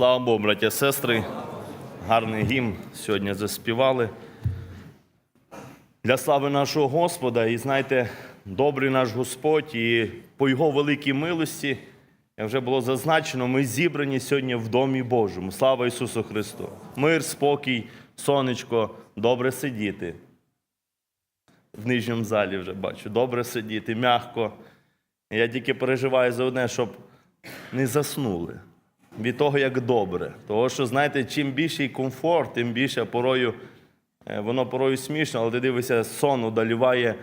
Слава Богу, браття сестри. Гарний гімн сьогодні заспівали. Для слави нашого Господа, і знаєте, добрий наш Господь, і по Його великій милості, як вже було зазначено, ми зібрані сьогодні в Домі Божому. Слава Ісусу Христу! Мир, спокій, сонечко, добре сидіти. В нижньому залі вже бачу. Добре сидіти, м'яко. Я тільки переживаю за одне, щоб не заснули від того, як добре. Того, що, знаєте, чим більший комфорт, тим більше порою, е, воно порою смішно, але ти дивишся, сон одоліває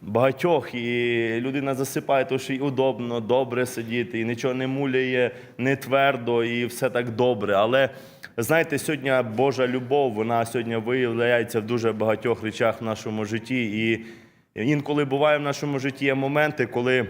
багатьох, і людина засипає, тому що й удобно, добре сидіти, і нічого не муляє, не твердо, і все так добре. Але знаєте, сьогодні Божа любов, вона сьогодні виявляється в дуже багатьох речах в нашому житті. І інколи буває в нашому житті є моменти, коли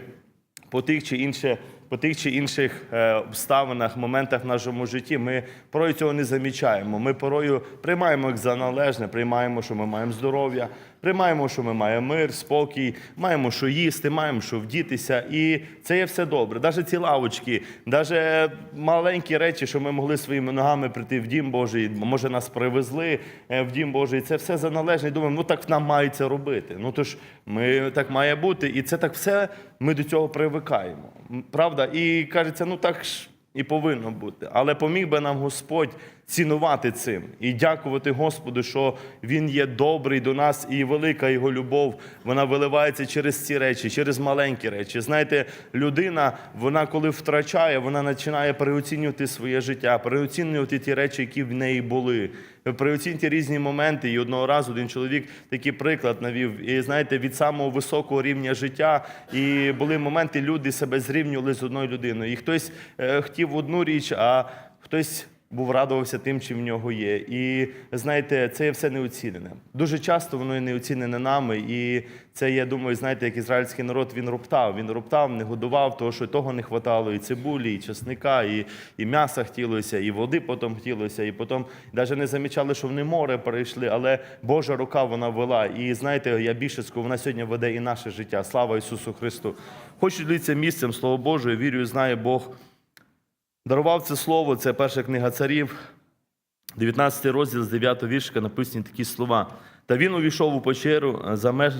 по тих чи інших, по тих чи інших е, обставинах, моментах в нашому житті ми порою цього не замічаємо. Ми порою приймаємо як за належне, приймаємо, що ми маємо здоров'я, приймаємо, що ми маємо мир, спокій, маємо що їсти, маємо що вдітися. І це є все добре. Навіть ці лавочки, навіть маленькі речі, що ми могли своїми ногами прийти в Дім Божий, може нас привезли е, в Дім Божий. Це все за належне. Думаємо, ну так нам мають це робити. Ну тож ми так має бути. І це так все ми до цього привикаємо. Правда? І кажеться, ну так ж і повинно бути. Але поміг би нам Господь цінувати цим і дякувати Господу, що Він є добрий до нас, і велика його любов вона виливається через ці речі, через маленькі речі. Знаєте, людина, вона коли втрачає, вона починає переоцінювати своє життя, переоцінювати ті речі, які в неї були. Переоцінювати різні моменти. І одного разу один чоловік такий приклад навів. І знаєте, від самого високого рівня життя, і були моменти, люди себе зрівнювали з одною людиною. І хтось е, хотів одну річ, а хтось був радувався тим, чим в нього є. І знаєте, це є все неоцінене. Дуже часто воно є неоцінене нами. І це, я думаю, знаєте, як ізраїльський народ він роптав. Він роптав, не годував, того, що того не хватало, і цибулі, і чесника, і, і м'яса хотілося, і води потім хотілося, і потім навіть не замічали, що вони море перейшли, але Божа рука вона вела. І знаєте, я більше скажу, вона сьогодні веде і наше життя. Слава Ісусу Христу! Хочу ділитися місцем, Слово Боже, вірю, знає Бог. Дарував це слово, це перша книга царів, 19 розділ з 9 віршка написані такі слова. Та він увійшов у печеру, за меж...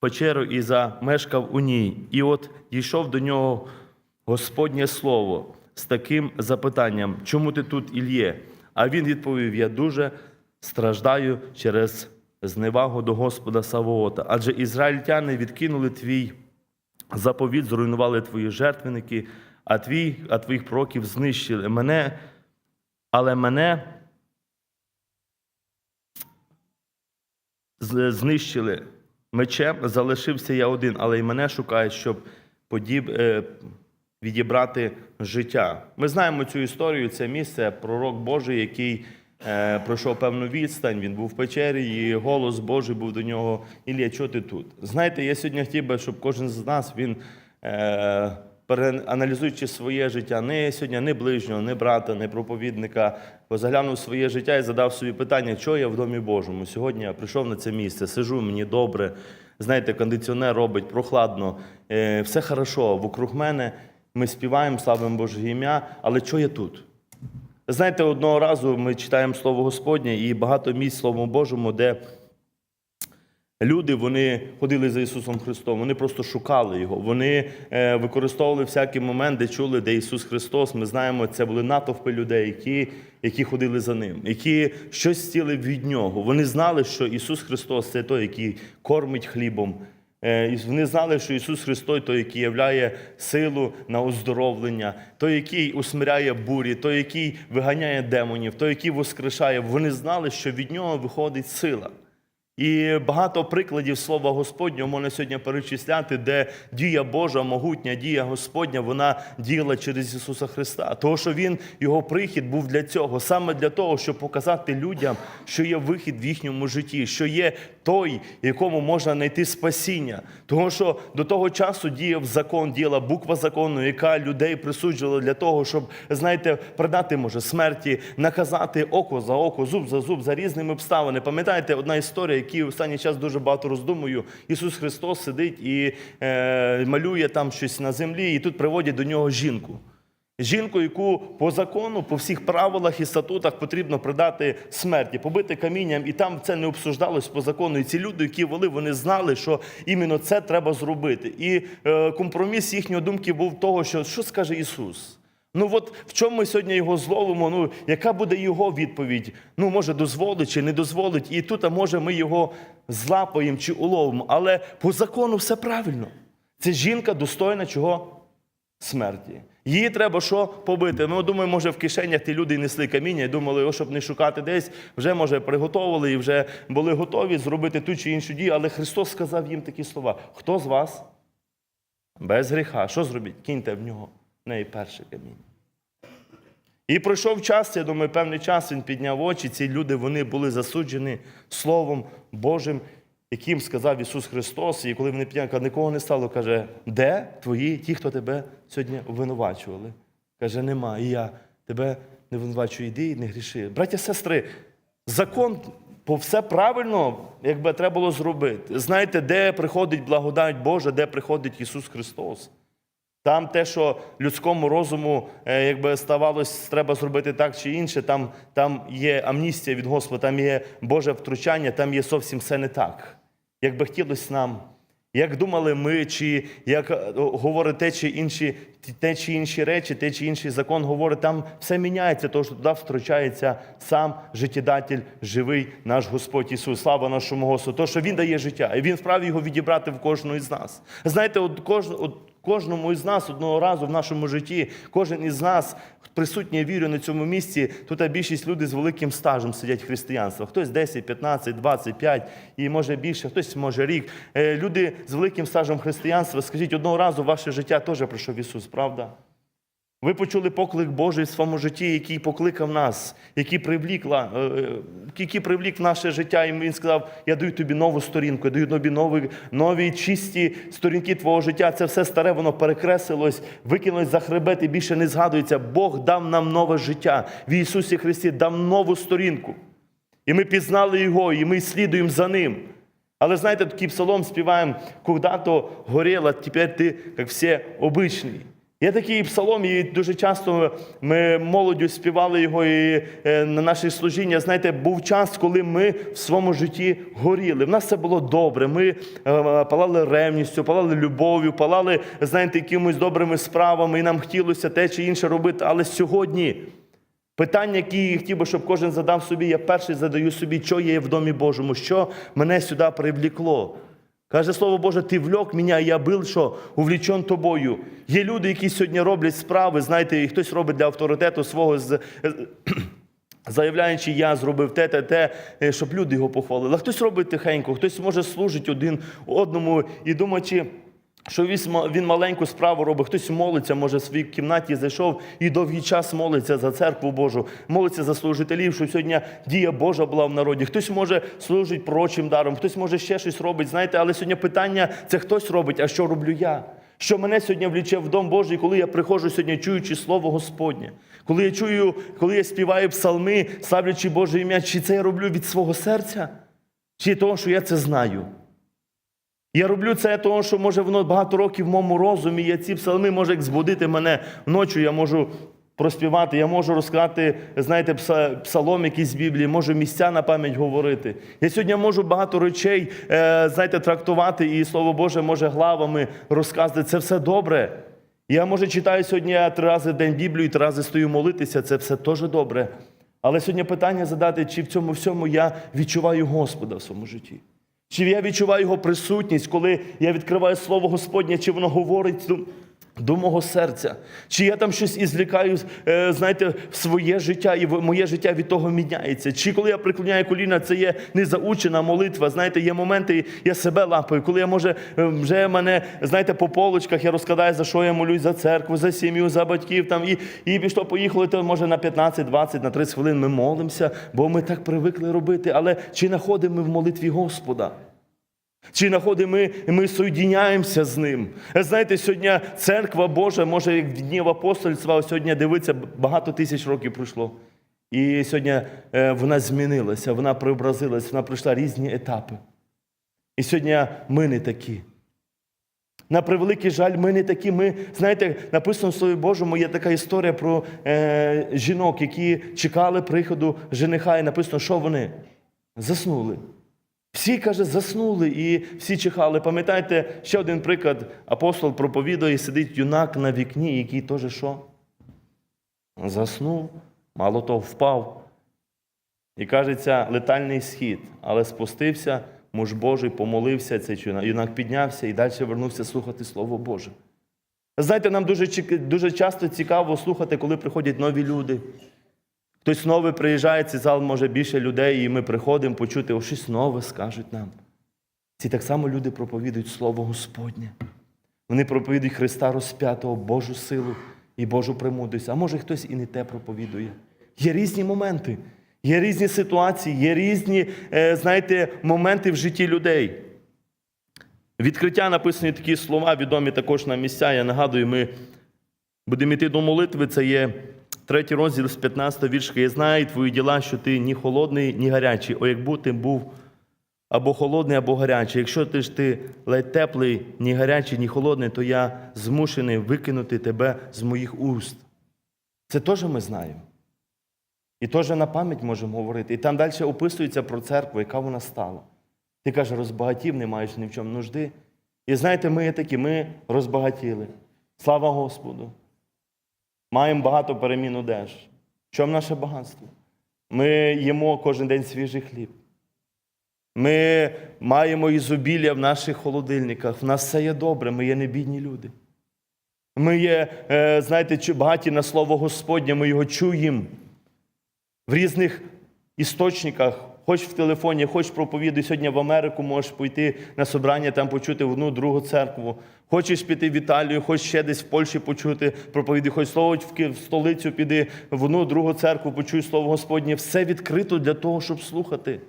печеру і замешкав у ній. І от дійшов до нього Господнє слово з таким запитанням: чому ти тут Ільє? А він відповів: Я дуже страждаю через зневагу до Господа Савоота. Адже ізраїльтяни відкинули твій заповіт, зруйнували твої жертвенники, а твій, а твоїх пророків знищили мене, але мене знищили мечем, залишився я один, але й мене шукають, щоб подіб, е, відібрати життя. Ми знаємо цю історію, це місце, пророк Божий, який е, пройшов певну відстань, він був в печері, і голос Божий був до нього. Ілля, чого ти тут? Знаєте, я сьогодні хотів би, щоб кожен з нас він. Е, переаналізуючи своє життя, не сьогодні не ближнього, не брата, не проповідника, позаглянув своє життя і задав собі питання, чого я в домі Божому. Сьогодні я прийшов на це місце, сижу, мені добре. Знаєте, кондиціонер робить прохладно, е, все хорошо. Вокруг мене ми співаємо, славимо Боже ім'я, але чого я тут? Знаєте, одного разу ми читаємо Слово Господнє і багато місць Словом Божому, де Люди вони ходили за Ісусом Христом, вони просто шукали Його. Вони е, використовували всякий момент, де чули, де Ісус Христос. Ми знаємо, це були натовпи людей, які, які ходили за ним, які щось стіли від нього. Вони знали, що Ісус Христос це той, який кормить хлібом. Е, Вони знали, що Ісус Христос той, який являє силу на оздоровлення, той, який усмиряє бурі, той, який виганяє демонів, той, який воскрешає. Вони знали, що від нього виходить сила. І багато прикладів слова Господнього можна сьогодні перечисляти, де дія Божа, могутня дія Господня, вона діяла через Ісуса Христа. Того, що Він, Його прихід був для цього, саме для того, щоб показати людям, що є вихід в їхньому житті, що є той, якому можна знайти спасіння. Того, що до того часу діяв закон, діяла буква закону, яка людей присуджувала для того, щоб, знаєте, продати може смерті, наказати око за око, зуб за зуб, за різними обставинами. Пам'ятаєте, одна історія, які останній час дуже багато роздумую. Ісус Христос сидить і е, малює там щось на землі, і тут приводять до нього жінку. Жінку, яку по закону, по всіх правилах і статутах потрібно придати смерті, побити камінням, і там це не обсуждалось по закону. І ці люди, які вели, вони знали, що іменно це треба зробити. І е, компроміс їхньої думки був того, що що скаже Ісус. Ну от в чому ми сьогодні його зловимо? Ну яка буде його відповідь? Ну може дозволить чи не дозволить, і тут а може ми його злапаємо чи уловимо. Але по закону все правильно. Це жінка достойна чого? Смерті. Її треба що побити. Ми думаємо, може в кишенях ті люди несли каміння і думали, о, щоб не шукати десь, вже може приготовили і вже були готові зробити ту чи іншу дію. Але Христос сказав їм такі слова: хто з вас без гріха? Що зробіть? Киньте в нього в неї перше каміння. І пройшов час, я думаю, певний час він підняв очі. Ці люди вони були засуджені Словом Божим, яким сказав Ісус Христос. І коли вони підняли, нікого не стало, каже, де твої, ті, хто тебе сьогодні обвинувачували? Каже, нема. І я тебе не винувачую, іди і не гріши. Браття, сестри, закон по все правильно, якби треба було зробити. Знаєте, де приходить благодать Божа, де приходить Ісус Христос. Там те, що людському розуму е, якби ставалось, треба зробити так чи інше, там, там є амністія від Господа, там є Боже втручання, там є зовсім все не так. Як би хотілося нам, як думали ми, чи як е, говорить те чи інші, те чи інші речі, те чи інший закон говорить, там все міняється, тому що туди втручається сам життєдатель, живий наш Господь Ісус. Слава нашому Господу, то, що Він дає життя, і Він вправі його відібрати в кожного із нас. Знаєте, от кож, от Кожному із нас одного разу в нашому житті, кожен із нас присутній, вірю, на цьому місці. Тут більшість людей з великим стажем сидять в християнстві. Хтось 10, 15, 25 і може більше, хтось може рік. Е, Люди з великим стажем християнства, скажіть, одного разу ваше життя теж пройшов Ісус, правда? Ви почули поклик Божий в своєму житті, який покликав нас, який привлік, е, е, який привлік наше життя. І він сказав: Я даю тобі нову сторінку, я даю тобі нові, нові чисті сторінки твого життя. Це все старе, воно перекреслилось, викинулось за хребет і більше не згадується. Бог дав нам нове життя. В Ісусі Христі дав нову сторінку. І ми пізнали Його, і ми слідуємо за Ним. Але знаєте, такий псалом співаємо, когда-то горіло, тепер ти, як всі, обичний. Є такий псалом, і дуже часто ми молоддю співали його і е, на наше служіння. Знаєте, був час, коли ми в своєму житті горіли. В нас це було добре. Ми е, палали ревністю, палали любов'ю, палали, знаєте, якимось добрими справами, і нам хотілося те чи інше робити. Але сьогодні Питання, які я хотів би, щоб кожен задав собі, я перший задаю собі, що є в Домі Божому, що мене сюди привлікло. Каже Слово Боже, ти вльок мене, я був що увлічен тобою. Є люди, які сьогодні роблять справи, знаєте, і хтось робить для авторитету свого, з- заявляючи, я зробив те, те, те, е, щоб люди його похвалили. А хтось робить тихенько, хтось може служить один одному і думаючи, що він маленьку справу робить, хтось молиться, може в своїй кімнаті зайшов і довгий час молиться за церкву Божу, молиться за служителів, щоб сьогодні дія Божа була в народі. Хтось може служить пророчим даром, хтось може ще щось робить. Знаєте, але сьогодні питання це хтось робить, а що роблю я? Що мене сьогодні вліче в дом Божий, коли я приходжу сьогодні, чуючи Слово Господнє, коли я чую, коли я співаю псалми, славлячи Боже ім'я, чи це я роблю від свого серця, чи того, що я це знаю? Я роблю це тому, що може воно багато років в моєму розумі. Я ці псалми може як збудити мене ночі. Я можу проспівати, я можу розказати, знаєте, псалом якийсь з Біблії, можу місця на пам'ять говорити. Я сьогодні можу багато речей, е, знаєте, трактувати, і Слово Боже може главами розказувати. Це все добре. Я може читаю сьогодні три рази в день Біблію, і три рази стою молитися. Це все теж добре. Але сьогодні питання задати, чи в цьому всьому я відчуваю Господа в своєму житті. Чи я відчуваю його присутність, коли я відкриваю слово Господнє, чи воно говорить до, мого серця? Чи я там щось ізлікаю, е, знаєте, в своє життя, і моє життя від того міняється? Чи коли я приклоняю коліна, це є незаучена молитва? Знаєте, є моменти, я себе лапаю, коли я може е, вже мене, знаєте, по полочках я розкладаю, за що я молюсь, за церкву, за сім'ю, за батьків там і, і пішло, поїхало, то може на 15, 20, на 30 хвилин ми молимося, бо ми так привикли робити. Але чи знаходимо ми в молитві Господа? Чи знаходимо ми, ми соєдіняємося з ним? Знаєте, сьогодні церква Божа, може, як в днів апостольства, сьогодні дивиться, багато тисяч років пройшло. І сьогодні е, вона змінилася, вона преобразилась, вона пройшла різні етапи. І сьогодні ми не такі. На превеликий жаль, ми не такі. Ми, знаєте, написано в Слові Божому, є така історія про е, жінок, які чекали приходу жениха, і написано, що вони заснули. Всі, каже, заснули і всі чекали. Пам'ятаєте, ще один приклад. Апостол проповідує, сидить юнак на вікні, який теж що? Заснув, мало того, впав. І кажеться, летальний схід, але спустився, муж Божий, помолився, цей юнак. Юнак піднявся і далі вернувся слухати Слово Боже. Знаєте, нам дуже, дуже часто цікаво слухати, коли приходять нові люди. Хтось новий приїжджає, цей зал може більше людей, і ми приходимо почути, о, щось нове скажуть нам. Ці так само люди проповідують Слово Господнє. Вони проповідують Христа розп'ятого, Божу силу і Божу премудрість. А може хтось і не те проповідує. Є різні моменти, є різні ситуації, є різні, е, знаєте, моменти в житті людей. Відкриття написані такі слова, відомі також на місця. Я нагадую, ми будемо йти до молитви. Це є третій розділ з 15 віршка. Я знаю твої діла, що ти ні холодний, ні гарячий. О, якби ти був або холодний, або гарячий. Якщо ти ж ти ледь теплий, ні гарячий, ні холодний, то я змушений викинути тебе з моїх уст. Це теж ми знаємо. І теж на пам'ять можемо говорити. І там далі описується про церкву, яка вона стала. Ти каже, розбагатів, не маєш ні в чому нужди. І знаєте, ми є такі, ми розбагатіли. Слава Господу. Маємо багато перемін одеж. В чому наше багатство? Ми їмо кожен день свіжий хліб. Ми маємо ізобілля в наших холодильниках. В нас все є добре, ми є не бідні люди. Ми є, е, знаєте, багаті на слово Господнє, ми його чуємо в різних істочниках, хоч в телефоні, хоч проповідуй. Сьогодні в Америку можеш пойти на собрання, там почути одну, другу церкву. Хочеш піти в Італію, хоч ще десь в Польщі почути проповіді, хоч слово в столицю піди, в одну, другу церкву, почуй слово Господнє. Все відкрито для того, щоб слухати.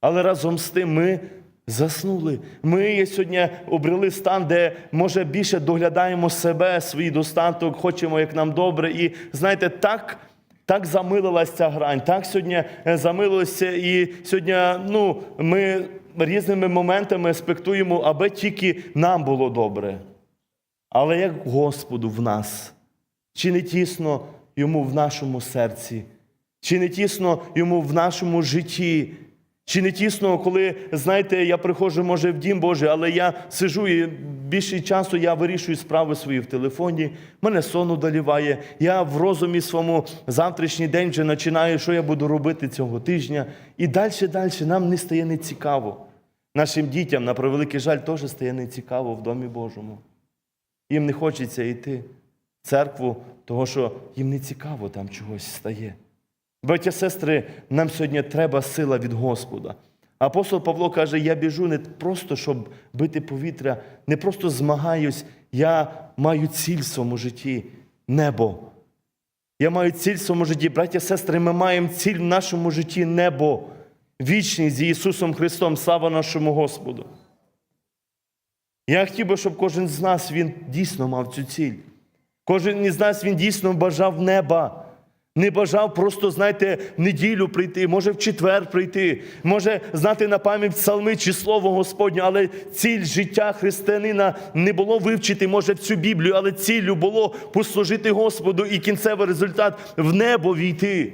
Але разом з тим ми заснули. Ми сьогодні обрели стан, де може більше доглядаємо себе, свій достаток, хочемо, як нам добре. І знаєте, так. Так замилилась ця грань, так сьогодні е, замилилося, і сьогодні ну, ми різними моментами аспектуємо, аби тільки нам було добре. Але як Господу в нас, чи не тісно йому в нашому серці, чи не тісно йому в нашому житті, чи не тісно, коли, знаєте, я приходжу, може, в дім Божий, але я сижу і більше часу я вирішую справи свої в телефоні, мене сон одоліває, я в розумі своєму завтрашній день вже починаю, що я буду робити цього тижня. І далі, далі нам не стає нецікаво. Нашим дітям, на превеликий жаль, теж стає нецікаво в Домі Божому. Їм не хочеться йти в церкву, тому що їм не цікаво там чогось стає. Браття, сестри, нам сьогодні треба сила від Господа. Апостол Павло каже: я біжу не просто, щоб бити повітря, не просто змагаюсь, я маю ціль в своєму житті небо. Я маю ціль в своєму житті. Браття, сестри, ми маємо ціль в нашому житті небо. Вічність з Ісусом Христом, слава нашому Господу. Я хотів би, щоб кожен з нас він дійсно мав цю ціль. Кожен із нас він дійсно бажав неба. Не бажав просто, знаєте, неділю прийти, може в четвер прийти, може знати на пам'ять псалми чи слово Господнє, але ціль життя християнина не було вивчити, може, всю Біблію, але ціллю було послужити Господу і кінцевий результат в небо війти.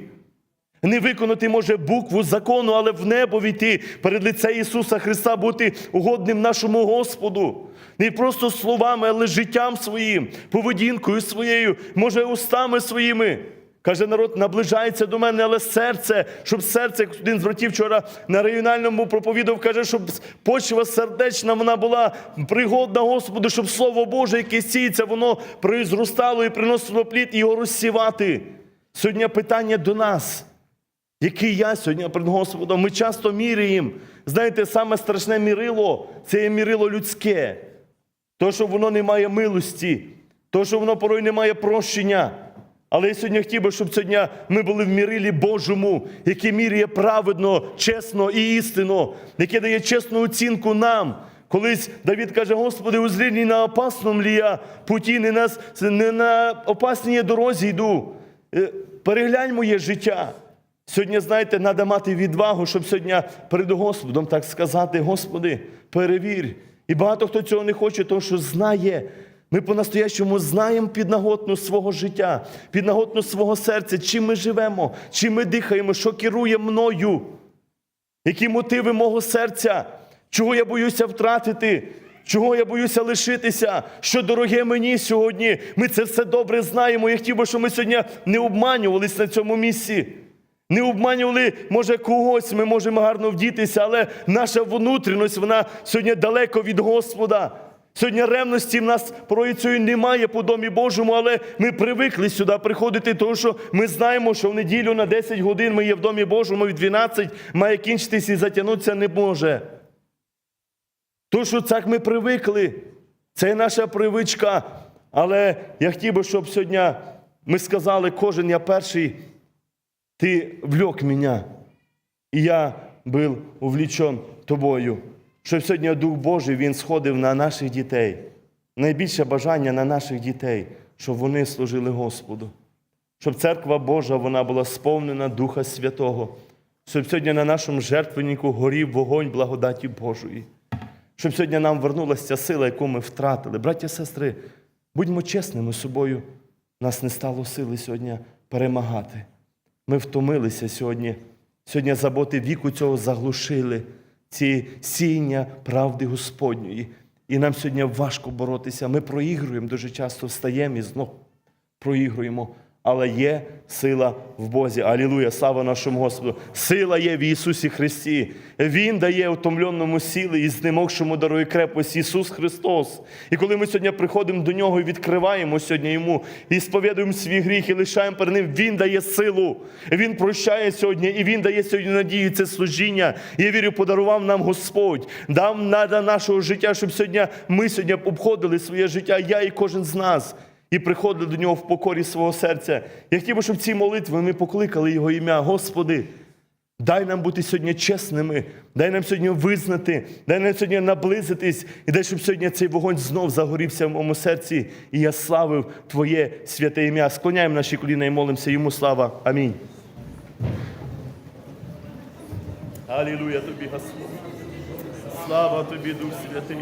Не виконати може букву закону, але в небо війти перед лице Ісуса Христа, бути угодним нашому Господу. Не просто словами, але життям своїм, поведінкою своєю, може, устами своїми. Каже, народ наближається до мене, але серце, щоб серце, як один з братів вчора на регіональному проповідав, каже, щоб почва сердечна вона була пригодна Господу, щоб Слово Боже, яке сіється, воно зростало і приносило плід і його розсівати. Сьогодні питання до нас. Який я сьогодні перед Господом? Ми часто міряємо. Знаєте, саме страшне мірило це є мірило людське. То, що воно не має милості, то, що воно порой не має прощення. Але я сьогодні хотів би, щоб сьогодні ми були в мірилі Божому, який міряє праведно, чесно і істинно, яке дає чесну оцінку нам. Колись Давід каже, Господи, узрій на опасному лі путі, не на, не на опасній дорозі йду. Е, Переглянь моє життя. Сьогодні, знаєте, треба мати відвагу, щоб сьогодні перед Господом так сказати, Господи, перевір, І багато хто цього не хоче, тому що знає. Ми по-настоящому знаємо піднаготну свого життя, піднаготну свого серця, чим ми живемо, чим ми дихаємо, що керує мною, які мотиви мого серця, чого я боюся втратити, чого я боюся лишитися, що дороге мені сьогодні. Ми це все добре знаємо. Я хотів би, щоб ми сьогодні не обманювались на цьому місці. Не обманювали, може, когось, ми можемо гарно вдітися, але наша внутрішність, вона сьогодні далеко від Господа. Сьогодні ревності в нас проїцею немає по домі Божому, але ми привикли сюди приходити, тому що ми знаємо, що в неділю на 10 годин ми є в домі Божому, і в 12 має кінчитись і затягнутися не може. То, що так ми привикли, це наша привичка. Але я хотів би, щоб сьогодні ми сказали, кожен я перший, ти влек мене, і я був увлічен тобою. Щоб сьогодні Дух Божий Він сходив на наших дітей. Найбільше бажання на наших дітей, щоб вони служили Господу. Щоб церква Божа вона була сповнена Духа Святого, щоб сьогодні на нашому жертвеннику горів вогонь благодаті Божої. Щоб сьогодні нам вернулася ця сила, яку ми втратили. Браття сестри, будьмо чесними з собою. Нас не стало сили сьогодні перемагати. Ми втомилися сьогодні. Сьогодні заботи віку цього заглушили, ці сіння правди Господньої. І нам сьогодні важко боротися. Ми проігруємо дуже часто встаємо і знов проігруємо. Але є сила в Бозі. Алілуя, слава нашому Господу. Сила є в Ісусі Христі. Він дає утомленому сили і знемогшому дарує крепость Ісус Христос. І коли ми сьогодні приходимо до Нього і відкриваємо сьогодні Йому, і сповідуємо свій гріх, і лишаємо перед Ним, Він дає силу. Він прощає сьогодні, і Він дає сьогодні надію, це служіння. Я вірю, подарував нам Господь, дав нада нашого життя, щоб сьогодні ми сьогодні обходили своє життя, я і кожен з нас і приходили до нього в покорі свого серця. Я хотів би, щоб ці молитви ми покликали Його ім'я. Господи, дай нам бути сьогодні чесними, дай нам сьогодні визнати, дай нам сьогодні наблизитись, і дай, щоб сьогодні цей вогонь знов загорівся в моєму серці, і я славив Твоє святе ім'я. Склоняємо наші коліна і молимося йому слава. Амінь. Алілуя тобі, Господь. Слава тобі, Дух Святий.